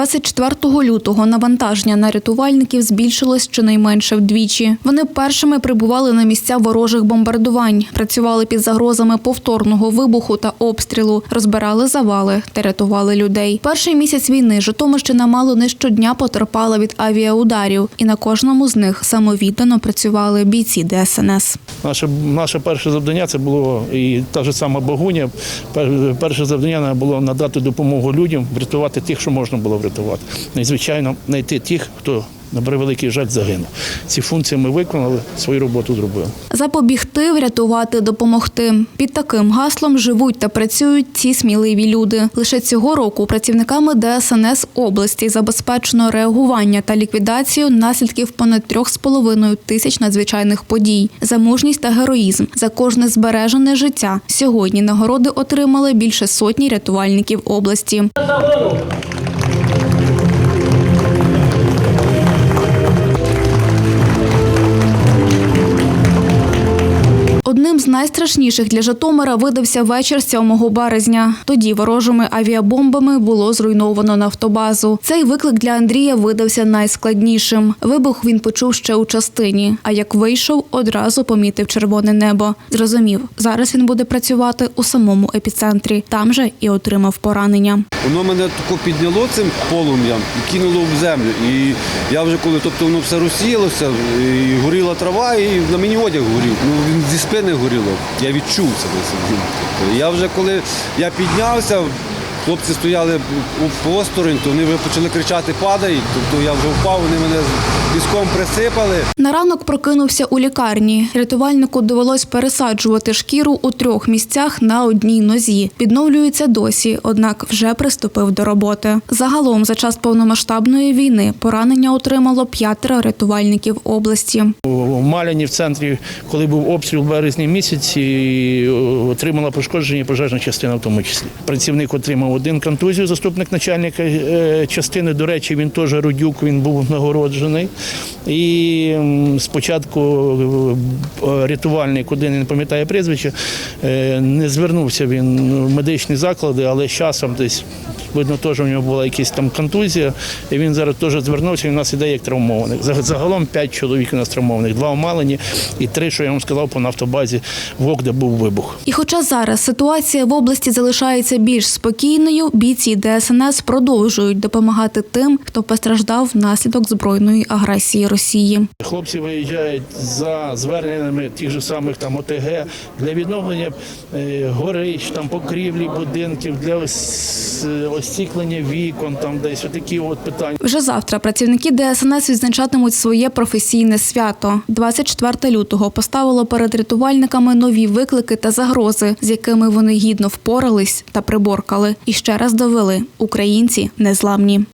24 лютого навантаження на рятувальників збільшилось щонайменше вдвічі. Вони першими прибували на місця ворожих бомбардувань, працювали під загрозами повторного вибуху та обстрілу, розбирали завали та рятували людей. Перший місяць війни Житомирщина мало не щодня потерпала від авіаударів, і на кожному з них самовіддано працювали бійці ДСНС. Наше, наше перше завдання це було і та ж сама Богуня. Пер- Перше завдання було надати допомогу людям, врятувати тих, що можна було врятувати. Ну І, звичайно, знайти тих, хто на превеликий жаль загинув. Ці функції ми виконали, свою роботу зробили. Запобігти, врятувати, допомогти. Під таким гаслом живуть та працюють ці сміливі люди. Лише цього року працівниками ДСНС області забезпечено реагування та ліквідацію наслідків понад трьох з половиною тисяч надзвичайних подій. За мужність та героїзм, за кожне збережене життя. Сьогодні нагороди отримали більше сотні рятувальників області. Одним з найстрашніших для Житомира видався вечір 7 березня. Тоді ворожими авіабомбами було зруйновано нафтобазу. Цей виклик для Андрія видався найскладнішим. Вибух він почув ще у частині. А як вийшов, одразу помітив червоне небо. Зрозумів, зараз він буде працювати у самому епіцентрі. Там же і отримав поранення. Воно мене тако підняло цим полум'ям і кинуло в землю. І я вже коли, тобто воно все розсіялося, і горіла трава, і на мені одяг горів. Ну він зі спини горіло. Я відчув це. Тобто Я вже коли я піднявся, хлопці стояли у посторонь, то вони почали кричати Падай. Тобто я вже впав, вони мене піском присипали. На ранок прокинувся у лікарні. Рятувальнику довелось пересаджувати шкіру у трьох місцях на одній нозі. Відновлюється досі, однак вже приступив до роботи. Загалом за час повномасштабної війни поранення отримало п'ятеро рятувальників області. У Маляні в центрі, коли був обстріл в березні місяці, отримала пошкодження пожежна частина в тому числі. Працівник отримав один контузію, заступник начальника е, частини. До речі, він теж Рудюк, він був нагороджений. І спочатку е, рятувальник, один не пам'ятає прізвище, е, не звернувся він в медичні заклади, але з часом десь. Видно, теж у нього була якась там контузія, і він зараз теж звернувся. і в нас іде як травмованих. Заг- Загалом п'ять чоловік у нас травмованих, два омалені і три, що я вам сказав, по нафтобазі ВОК, де був вибух. І хоча зараз ситуація в області залишається більш спокійною, бійці ДСНС продовжують допомагати тим, хто постраждав внаслідок збройної агресії Росії. Хлопці виїжджають за зверненнями тих же самих там ОТГ для відновлення е, горищ, там покрівлі будинків, для ос- остіклення вікон, там десь отакі от питання. Вже завтра працівники ДСНС відзначатимуть своє професійне свято. 24 лютого поставило перед рятувальниками нові виклики та загрози, з якими вони гідно впорались та приборкали. І ще раз довели: українці незламні.